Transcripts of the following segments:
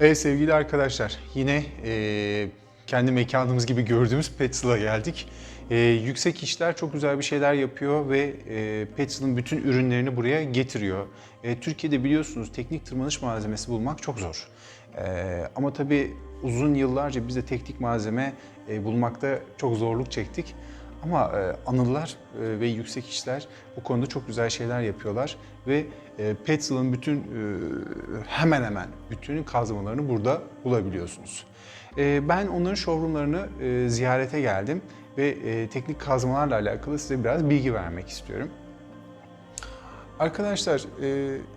Evet sevgili arkadaşlar yine e, kendi mekanımız gibi gördüğümüz Petzl'a geldik. E, yüksek işler çok güzel bir şeyler yapıyor ve e, Petzl'ın bütün ürünlerini buraya getiriyor. E, Türkiye'de biliyorsunuz teknik tırmanış malzemesi bulmak çok zor. E, ama tabii uzun yıllarca biz de teknik malzeme e, bulmakta çok zorluk çektik. Ama e, anılar e, ve yüksek işler bu konuda çok güzel şeyler yapıyorlar ve e, Petzl'ın bütün hemen hemen bütün kazmalarını burada bulabiliyorsunuz. Ben onların showroomlarını ziyarete geldim ve teknik kazmalarla alakalı size biraz bilgi vermek istiyorum. Arkadaşlar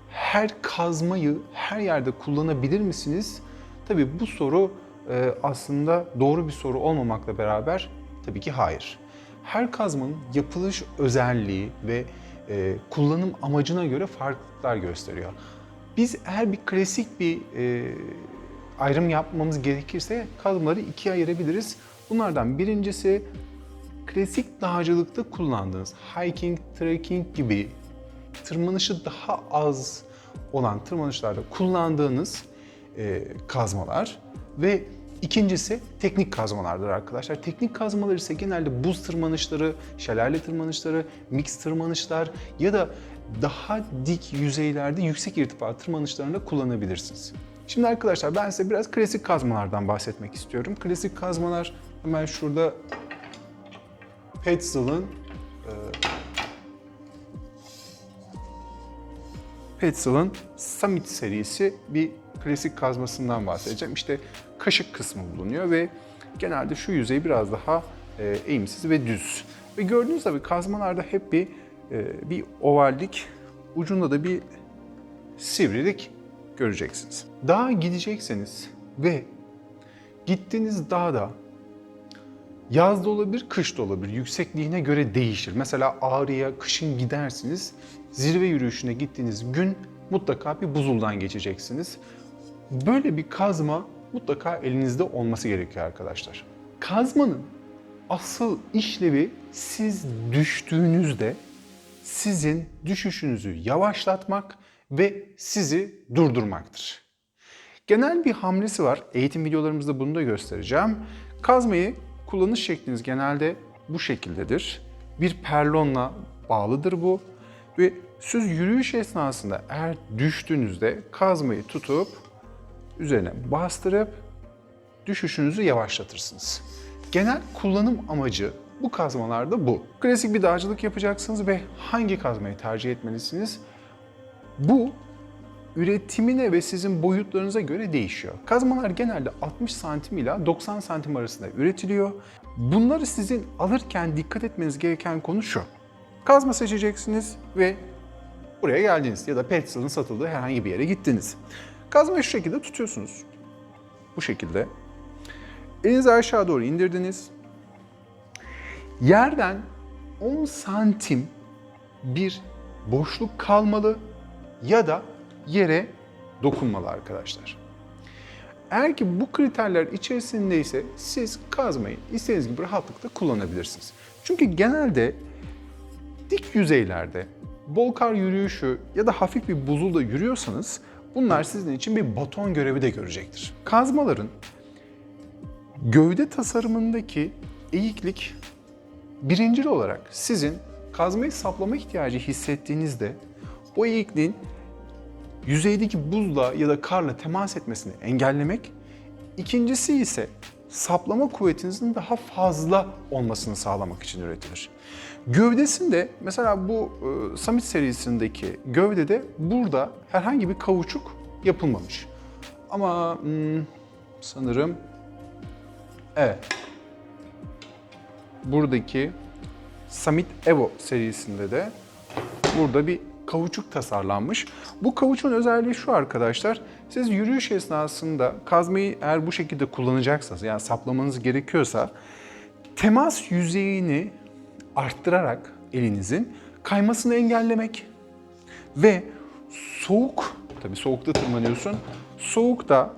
her kazmayı her yerde kullanabilir misiniz? Tabii bu soru aslında doğru bir soru olmamakla beraber tabii ki hayır. Her kazmanın yapılış özelliği ve e, kullanım amacına göre farklılıklar gösteriyor. Biz eğer bir klasik bir e, ayrım yapmamız gerekirse kazmaları ikiye ayırabiliriz. Bunlardan birincisi klasik dağcılıkta kullandığınız hiking, trekking gibi tırmanışı daha az olan tırmanışlarda kullandığınız e, kazmalar ve ikincisi teknik kazmalardır arkadaşlar. Teknik kazmalar ise genelde buz tırmanışları, şelale tırmanışları, mix tırmanışlar ya da daha dik yüzeylerde yüksek irtifa tırmanışlarında kullanabilirsiniz. Şimdi arkadaşlar ben size biraz klasik kazmalardan bahsetmek istiyorum. Klasik kazmalar hemen şurada Petzl'ın Petzl'ın Summit serisi bir klasik kazmasından bahsedeceğim. İşte kaşık kısmı bulunuyor ve genelde şu yüzey biraz daha e, eğimsiz ve düz. Ve gördüğünüz gibi kazmalarda hep bir e, bir ovallik, ucunda da bir sivrilik göreceksiniz. Dağa gidecekseniz ve gittiğiniz dağda Yaz da olabilir, kış da olabilir. Yüksekliğine göre değişir. Mesela Ağrı'ya kışın gidersiniz. Zirve yürüyüşüne gittiğiniz gün mutlaka bir buzuldan geçeceksiniz. Böyle bir kazma mutlaka elinizde olması gerekiyor arkadaşlar. Kazmanın asıl işlevi siz düştüğünüzde sizin düşüşünüzü yavaşlatmak ve sizi durdurmaktır. Genel bir hamlesi var. Eğitim videolarımızda bunu da göstereceğim. Kazmayı kullanış şekliniz genelde bu şekildedir. Bir perlonla bağlıdır bu ve siz yürüyüş esnasında eğer düştüğünüzde kazmayı tutup üzerine bastırıp düşüşünüzü yavaşlatırsınız. Genel kullanım amacı bu kazmalarda bu. Klasik bir dağcılık yapacaksınız ve hangi kazmayı tercih etmelisiniz? Bu üretimine ve sizin boyutlarınıza göre değişiyor. Kazmalar genelde 60 santim ile 90 santim arasında üretiliyor. Bunları sizin alırken dikkat etmeniz gereken konu şu. Kazma seçeceksiniz ve buraya geldiniz ya da Petzl'ın satıldığı herhangi bir yere gittiniz. Kazmayı şu şekilde tutuyorsunuz. Bu şekilde. Elinizi aşağı doğru indirdiniz. Yerden 10 santim bir boşluk kalmalı ya da yere dokunmalı arkadaşlar. Eğer ki bu kriterler içerisindeyse siz kazmayı istediğiniz gibi rahatlıkla kullanabilirsiniz. Çünkü genelde dik yüzeylerde bol kar yürüyüşü ya da hafif bir buzulda yürüyorsanız bunlar sizin için bir baton görevi de görecektir. Kazmaların gövde tasarımındaki eğiklik birincil olarak sizin kazmayı saplama ihtiyacı hissettiğinizde o eğikliğin yüzeydeki buzla ya da karla temas etmesini engellemek. İkincisi ise saplama kuvvetinizin daha fazla olmasını sağlamak için üretilir. Gövdesinde mesela bu e, Summit serisindeki gövdede burada herhangi bir kauçuk yapılmamış. Ama hmm, sanırım evet buradaki Summit Evo serisinde de burada bir kauçuk tasarlanmış. Bu kauçuğun özelliği şu arkadaşlar. Siz yürüyüş esnasında kazmayı eğer bu şekilde kullanacaksanız yani saplamanız gerekiyorsa temas yüzeyini arttırarak elinizin kaymasını engellemek ve soğuk, tabii soğukta tırmanıyorsun. Soğukta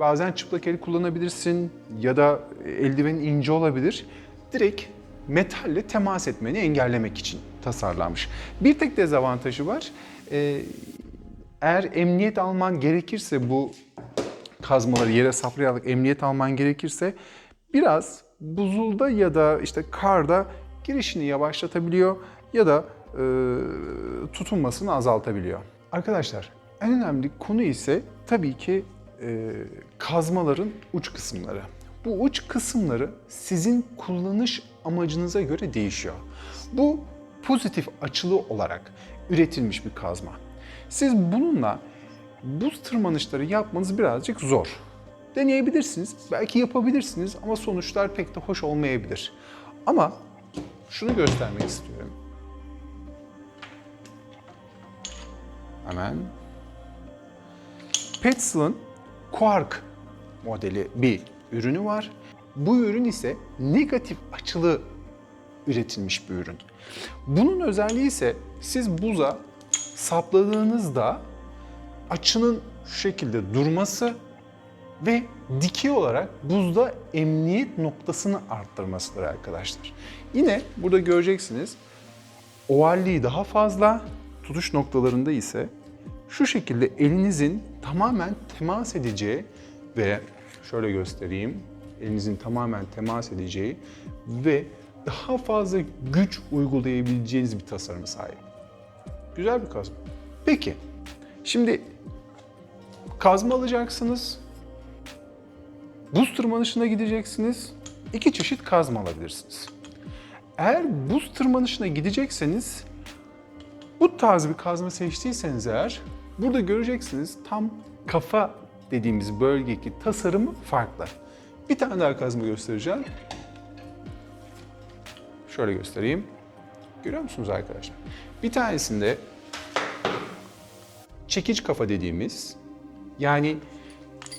bazen çıplak el kullanabilirsin ya da eldivenin ince olabilir. Direkt metalle temas etmeni engellemek için tasarlanmış. Bir tek dezavantajı var. Ee, eğer emniyet alman gerekirse bu kazmaları yere saplayarak emniyet alman gerekirse biraz buzulda ya da işte karda girişini yavaşlatabiliyor ya da e, tutunmasını azaltabiliyor. Arkadaşlar en önemli konu ise tabii ki e, kazmaların uç kısımları. Bu uç kısımları sizin kullanış amacınıza göre değişiyor. Bu pozitif açılı olarak üretilmiş bir kazma. Siz bununla buz tırmanışları yapmanız birazcık zor. Deneyebilirsiniz, belki yapabilirsiniz ama sonuçlar pek de hoş olmayabilir. Ama şunu göstermek istiyorum. Hemen. Petzl'ın Quark modeli bir ürünü var. Bu ürün ise negatif açılı üretilmiş bir ürün. Bunun özelliği ise siz buza sapladığınızda açının şu şekilde durması ve dikey olarak buzda emniyet noktasını arttırmasıdır arkadaşlar. Yine burada göreceksiniz ovalliği daha fazla, tutuş noktalarında ise şu şekilde elinizin tamamen temas edeceği ve şöyle göstereyim, elinizin tamamen temas edeceği ve daha fazla güç uygulayabileceğiniz bir tasarıma sahip. Güzel bir kazma. Peki, şimdi kazma alacaksınız, buz tırmanışına gideceksiniz, iki çeşit kazma alabilirsiniz. Eğer buz tırmanışına gidecekseniz bu tarz bir kazma seçtiyseniz eğer burada göreceksiniz tam kafa dediğimiz bölgedeki tasarımı farklı. Bir tane daha kazma göstereceğim. Şöyle göstereyim. Görüyor musunuz arkadaşlar? Bir tanesinde çekiç kafa dediğimiz yani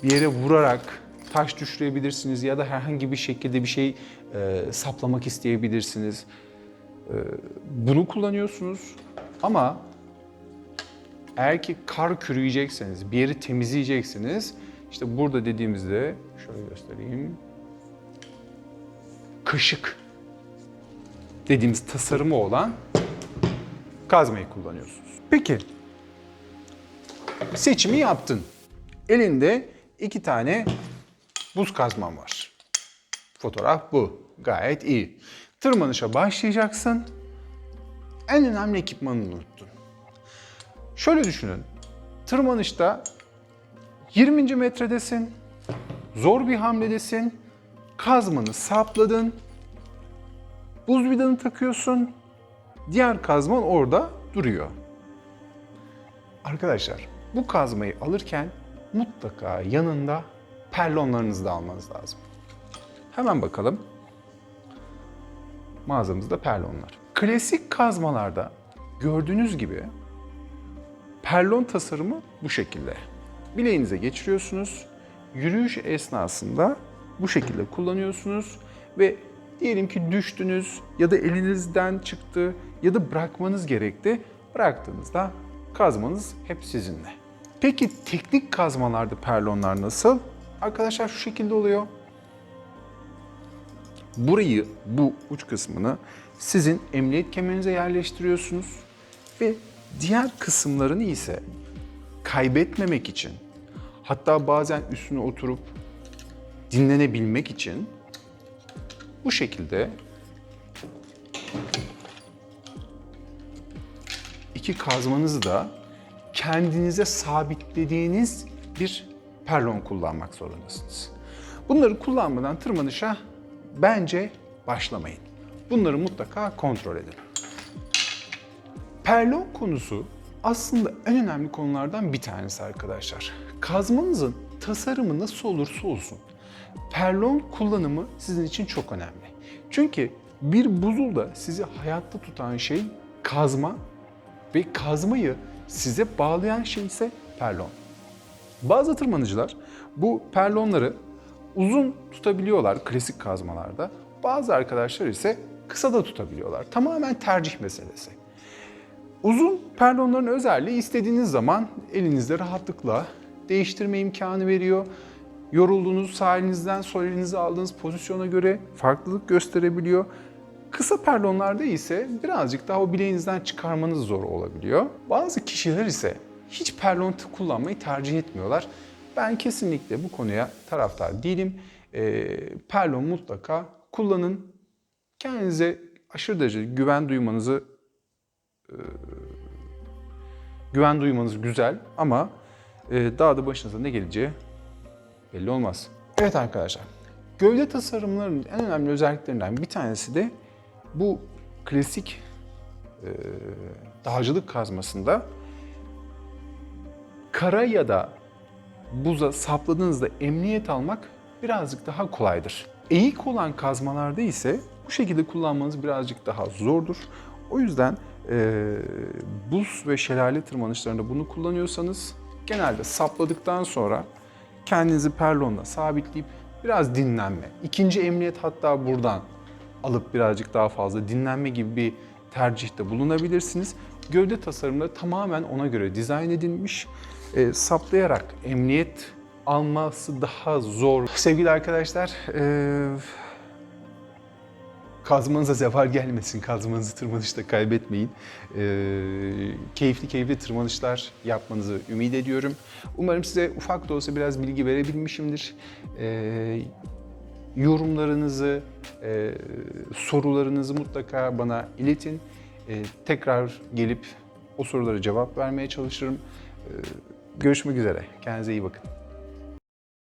bir yere vurarak taş düşürebilirsiniz ya da herhangi bir şekilde bir şey e, saplamak isteyebilirsiniz. E, bunu kullanıyorsunuz ama eğer ki kar kürüyecekseniz, bir yeri temizleyeceksiniz, işte burada dediğimizde, şöyle göstereyim, kaşık dediğimiz tasarımı olan kazmayı kullanıyorsunuz. Peki, seçimi yaptın. Elinde iki tane buz kazman var. Fotoğraf bu. Gayet iyi. Tırmanışa başlayacaksın. En önemli ekipmanını unuttun. Şöyle düşünün. Tırmanışta 20. metredesin. Zor bir hamledesin. Kazmanı sapladın. Buz vidanı takıyorsun. Diğer kazman orada duruyor. Arkadaşlar bu kazmayı alırken mutlaka yanında perlonlarınızı da almanız lazım. Hemen bakalım. Mağazamızda perlonlar. Klasik kazmalarda gördüğünüz gibi perlon tasarımı bu şekilde. Bileğinize geçiriyorsunuz. Yürüyüş esnasında bu şekilde kullanıyorsunuz ve diyelim ki düştünüz ya da elinizden çıktı ya da bırakmanız gerekti. Bıraktığınızda kazmanız hep sizinle. Peki teknik kazmalarda perlonlar nasıl? Arkadaşlar şu şekilde oluyor. Burayı, bu uç kısmını sizin emniyet kemerinize yerleştiriyorsunuz ve diğer kısımlarını ise kaybetmemek için hatta bazen üstüne oturup dinlenebilmek için bu şekilde iki kazmanızı da kendinize sabitlediğiniz bir perlon kullanmak zorundasınız. Bunları kullanmadan tırmanışa bence başlamayın. Bunları mutlaka kontrol edin. Perlon konusu aslında en önemli konulardan bir tanesi arkadaşlar. Kazmanızın tasarımı nasıl olursa olsun perlon kullanımı sizin için çok önemli. Çünkü bir buzulda sizi hayatta tutan şey kazma ve kazmayı size bağlayan şey ise perlon. Bazı tırmanıcılar bu perlonları uzun tutabiliyorlar klasik kazmalarda. Bazı arkadaşlar ise kısa da tutabiliyorlar. Tamamen tercih meselesi. Uzun perlonların özelliği istediğiniz zaman elinizde rahatlıkla değiştirme imkanı veriyor. Yorulduğunuz sağ elinizden elinizi aldığınız pozisyona göre farklılık gösterebiliyor. Kısa perlonlarda ise birazcık daha o bileğinizden çıkarmanız zor olabiliyor. Bazı kişiler ise hiç perlon kullanmayı tercih etmiyorlar. Ben kesinlikle bu konuya taraftar değilim. Ee, Perlon mutlaka kullanın. Kendinize aşırı derece güven duymanızı e, güven duymanız güzel ama e, daha da başınıza ne geleceği belli olmaz. Evet arkadaşlar, gövde tasarımlarının en önemli özelliklerinden bir tanesi de bu klasik e, dağcılık kazmasında kara ya da buza sapladığınızda emniyet almak birazcık daha kolaydır. Eğik olan kazmalarda ise bu şekilde kullanmanız birazcık daha zordur. O yüzden e, buz ve şelale tırmanışlarında bunu kullanıyorsanız genelde sapladıktan sonra kendinizi perlonla sabitleyip biraz dinlenme. İkinci emniyet hatta buradan alıp birazcık daha fazla dinlenme gibi bir tercihte bulunabilirsiniz. Gövde tasarımları tamamen ona göre dizayn edilmiş. E, saplayarak emniyet alması daha zor. Sevgili arkadaşlar, e, kazmanıza zeval gelmesin, kazmanızı tırmanışta kaybetmeyin. E, keyifli keyifli tırmanışlar yapmanızı ümit ediyorum. Umarım size ufak da olsa biraz bilgi verebilmişimdir. E, yorumlarınızı, e, sorularınızı mutlaka bana iletin. E, tekrar gelip o sorulara cevap vermeye çalışırım. E, görüşmek üzere. Kendinize iyi bakın.